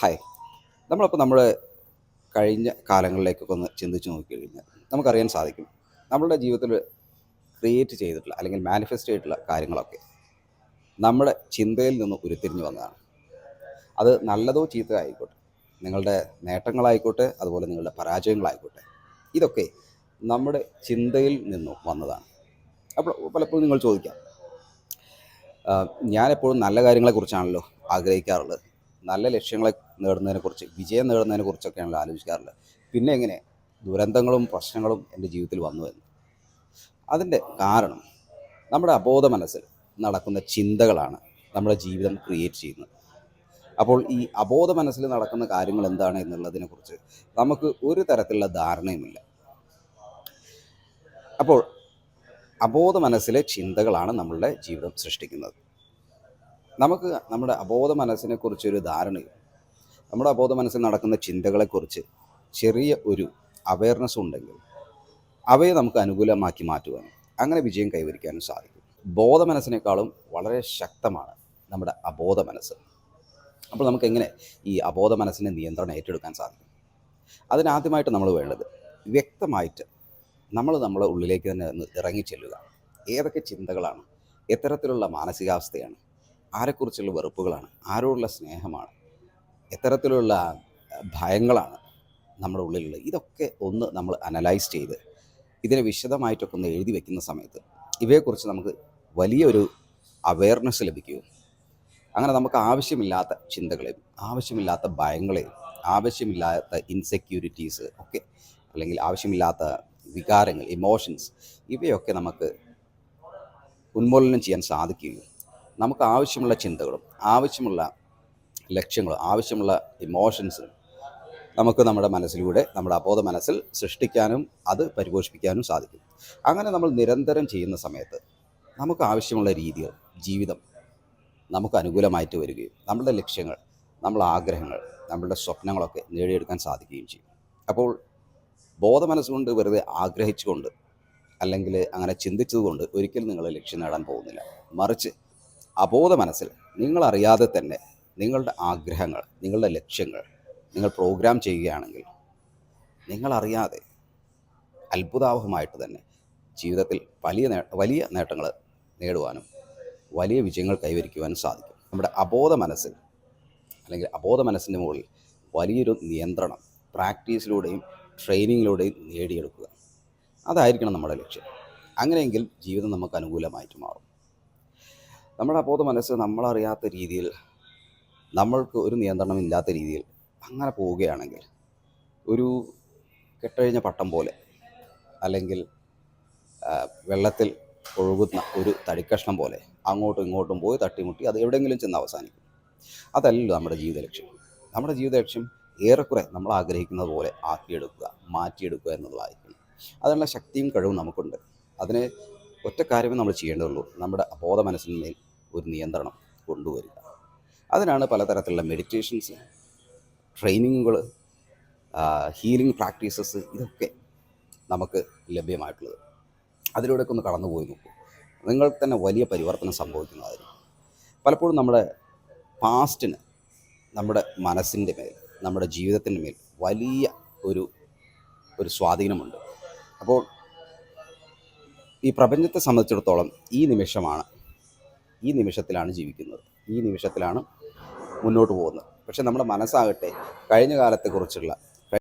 Hi നമ്മളപ്പോൾ നമ്മുടെ കഴിഞ്ഞ കാലങ്ങളിലേക്കൊക്കെ ഒന്ന് ചിന്തിച്ച് നോക്കിക്കഴിഞ്ഞാൽ നമുക്കറിയാൻ സാധിക്കും നമ്മളുടെ ജീവിതത്തിൽ ക്രിയേറ്റ് ചെയ്തിട്ടുള്ള അല്ലെങ്കിൽ മാനിഫെസ്റ്റ് ചെയ്തിട്ടുള്ള കാര്യങ്ങളൊക്കെ നമ്മുടെ ചിന്തയിൽ നിന്ന് ഉരുത്തിരിഞ്ഞു വന്നതാണ്. അത് നല്ലതോ ചീത്തയോ ആയിക്കോട്ടെ. നിങ്ങളുടെ നേട്ടങ്ങളായിക്കോട്ടെ അതുപോലെ നിങ്ങളുടെ പരാജയങ്ങളായിക്കോട്ടെ. ഇതൊക്കെ നമ്മുടെ ചിന്തയിൽ നിന്നും വന്നതാണ്. അപ്പോൾ പലപ്പോഴും നിങ്ങൾ ചോദിക്കാം ഞാനെപ്പോഴും നല്ല കാര്യങ്ങളെക്കുറിച്ചാണല്ലോ ആഗ്രഹിക്കാറുള്ളത്. നല്ല ലക്ഷ്യങ്ങളെ നേടുന്നതിനെക്കുറിച്ച് വിജയം നേടുന്നതിനെക്കുറിച്ചൊക്കെയാണല്ലോ ആലോചിക്കാറുള്ളത്. പിന്നെ എങ്ങനെ? ദുരന്തങ്ങളും പ്രശ്നങ്ങളും എന്റെ ജീവിതത്തിൽ വന്നു എന്ന്. അതിന്റെ കാരണം നമ്മുടെ അബോധ മനസ്സിൽ നടക്കുന്ന ചിന്തകളാണ് നമ്മുടെ ജീവിതം ക്രിയേറ്റ് ചെയ്യുന്നത്. അപ്പോൾ ഈ അബോധ മനസ്സിൽ നടക്കുന്ന കാര്യങ്ങൾ എന്താണ് എന്നുള്ളതിനെക്കുറിച്ച് നമുക്ക് ഒരു തരത്തിലുള്ള ധാരണയുമില്ല. അപ്പോൾ അബോധ മനസ്സിലെ ചിന്തകളാണ് നമ്മളുടെ ജീവിതം സൃഷ്ടിക്കുന്നത്. നമുക്ക് നമ്മുടെ അബോധ മനസ്സിനെ കുറിച്ചൊരു ധാരണയും നമ്മുടെ അബോധ മനസ്സിൽ നടക്കുന്ന ചിന്തകളെക്കുറിച്ച് ചെറിയ ഒരു അവയർനെസ് ഉണ്ടെങ്കിൽ അവയെ നമുക്ക് അനുകൂലമാക്കി മാറ്റുവാനും അങ്ങനെ വിജയം കൈവരിക്കാനും സാധിക്കും. ബോധ മനസ്സിനേക്കാളും വളരെ ശക്തമാണ് നമ്മുടെ അബോധ മനസ്സ്. അപ്പോൾ നമുക്ക് എങ്ങനെ ഈ അബോധ മനസ്സിനെ നിയന്ത്രണം ഏറ്റെടുക്കാൻ സാധിക്കും? അതിനാദ്യമായിട്ട് നമ്മൾ വേണ്ടത് വ്യക്തമായിട്ട് നമ്മൾ നമ്മളെ ഉള്ളിലേക്ക് തന്നെ ഇറങ്ങി ചെല്ലുക ഏതൊക്കെ ചിന്തകളാണ് എത്തരത്തിലുള്ള മാനസികാവസ്ഥയാണ് ആരെക്കുറിച്ചുള്ള വെറുപ്പുകളാണ്? ആരോടുള്ള സ്നേഹമാണ്? എത്തരത്തിലുള്ള ഭയങ്ങളാണ് നമ്മുടെ ഉള്ളിലുള്ളത്. ഇതൊക്കെ ഒന്ന് നമ്മൾ അനലൈസ് ചെയ്ത് ഇതിനെ വിശദമായിട്ടൊക്കെ ഒന്ന് എഴുതി വെക്കുന്ന സമയത്ത് ഇവയെക്കുറിച്ച് നമുക്ക് വലിയൊരു അവയർനെസ് ലഭിക്കുകയും അങ്ങനെ നമുക്ക് ആവശ്യമില്ലാത്ത ചിന്തകളെയും ആവശ്യമില്ലാത്ത ഭയങ്ങളെയും ആവശ്യമില്ലാത്ത ഇൻസെക്യൂരിറ്റീസ് ഒക്കെ അല്ലെങ്കിൽ ആവശ്യമില്ലാത്ത വികാരങ്ങൾ ഇമോഷൻസ് ഇവയൊക്കെ നമുക്ക് ഉന്മൂലനം ചെയ്യാൻ സാധിക്കുകയും നമുക്ക് ആവശ്യമുള്ള ചിന്തകളും ആവശ്യമുള്ള ലക്ഷ്യങ്ങളും ആവശ്യമുള്ള ഇമോഷൻസും നമുക്ക് നമ്മുടെ മനസ്സിലൂടെ നമ്മുടെ അബോധ മനസ്സിൽ സൃഷ്ടിക്കാനും അത് പരിപോഷിപ്പിക്കാനും സാധിക്കും. അങ്ങനെ നമ്മൾ നിരന്തരം ചെയ്യുന്ന സമയത്ത് നമുക്ക് ആവശ്യമുള്ള രീതികൾ ജീവിതം നമുക്ക് അനുകൂലമായിട്ട് വരികയും നമ്മുടെ ലക്ഷ്യങ്ങൾ നമ്മളെ ആഗ്രഹങ്ങൾ നമ്മളുടെ സ്വപ്നങ്ങളൊക്കെ നേടിയെടുക്കാൻ സാധിക്കുകയും ചെയ്യും. അപ്പോൾ ബോധ മനസ്സുകൊണ്ട് വെറുതെ ആഗ്രഹിച്ചുകൊണ്ട് അല്ലെങ്കിൽ അങ്ങനെ ചിന്തിച്ചതുകൊണ്ട് ഒരിക്കലും നിങ്ങൾ ലക്ഷ്യം നേടാൻ പോകുന്നില്ല. മറിച്ച് അബോധ മനസ്സിൽ നിങ്ങളറിയാതെ തന്നെ നിങ്ങളുടെ ആഗ്രഹങ്ങൾ നിങ്ങളുടെ ലക്ഷ്യങ്ങൾ നിങ്ങൾ പ്രോഗ്രാം ചെയ്യുകയാണെങ്കിൽ നിങ്ങളറിയാതെ അത്ഭുതാവഹമായിട്ട് തന്നെ ജീവിതത്തിൽ വലിയ നേ വലിയ നേട്ടങ്ങൾ നേടുവാനും വലിയ വിജയങ്ങൾ കൈവരിക്കുവാനും സാധിക്കും. നമ്മുടെ അബോധ മനസ്സിൽ അല്ലെങ്കിൽ അബോധ മനസ്സിന്റെ മുകളിൽ വലിയൊരു നിയന്ത്രണം പ്രാക്ടീസിലൂടെയും ട്രെയിനിങ്ങിലൂടെയും നേടിയെടുക്കുക. അതായിരിക്കണം നമ്മുടെ ലക്ഷ്യം. അങ്ങനെയെങ്കിൽ ജീവിതം നമുക്ക് അനുകൂലമായിട്ട് മാറും. നമ്മുടെ അബോധ മനസ്സ് നമ്മളറിയാത്ത രീതിയിൽ നമ്മൾക്ക് ഒരു നിയന്ത്രണം ഇല്ലാത്ത രീതിയിൽ അങ്ങനെ പോവുകയാണെങ്കിൽ ഒരു കെട്ടഴിഞ്ഞ പട്ടം പോലെ അല്ലെങ്കിൽ വെള്ളത്തിൽ ഒഴുകുന്ന ഒരു തടിക്കഷ്ണം പോലെ അങ്ങോട്ടും ഇങ്ങോട്ടും പോയി തട്ടിമുട്ടി അത് എവിടെയെങ്കിലും ചെന്ന് അവസാനിക്കും. അതല്ലല്ലോ നമ്മുടെ ജീവിത ലക്ഷ്യം. നമ്മുടെ ജീവിത ലക്ഷ്യം ഏറെക്കുറെ നമ്മൾ ആഗ്രഹിക്കുന്നത് പോലെ ആക്കിയെടുക്കുക മാറ്റിയെടുക്കുക എന്നുള്ളതായിരിക്കും അതിനുള്ള ശക്തിയും കഴിവും നമുക്കുണ്ട്. അതിനെ ഒറ്റ കാര്യമേ നമ്മൾ ചെയ്യേണ്ടതുള്ളൂ നമ്മുടെ അബോധ മനസ്സിന്മേൽ ഒരു നിയന്ത്രണം കൊണ്ടുവരിക. അതിനാണ് പലതരത്തിലുള്ള മെഡിറ്റേഷൻസ് ട്രെയിനിങ്ങുകൾ ഹീലിംഗ് പ്രാക്ടീസസ് ഇതൊക്കെ നമുക്ക് ലഭ്യമായിട്ടുള്ളത്. അതിലൂടെയൊക്കെ ഒന്ന് കടന്നുപോയി നോക്കൂ. നിങ്ങൾക്ക് തന്നെ വലിയ പരിവർത്തനം സംഭവിക്കുന്നതായിരിക്കും. പലപ്പോഴും നമ്മുടെ പാസ്റ്റിന് നമ്മുടെ മനസ്സിന്റെ മേൽ നമ്മുടെ ജീവിതത്തിന്റെ മേൽ വലിയ ഒരു ഒരു സ്വാധീനമുണ്ട്. അപ്പോൾ ഈ പ്രപഞ്ചത്തെ സംബന്ധിച്ചിടത്തോളം ഈ നിമിഷമാണ് ഈ നിമിഷത്തിലാണ് ജീവിക്കുന്നത്. ഈ നിമിഷത്തിലാണ് മുന്നോട്ട് പോകുന്നത്. പക്ഷെ നമ്മുടെ മനസ്സാകട്ടെ കഴിഞ്ഞ കാലത്തെക്കുറിച്ചുള്ള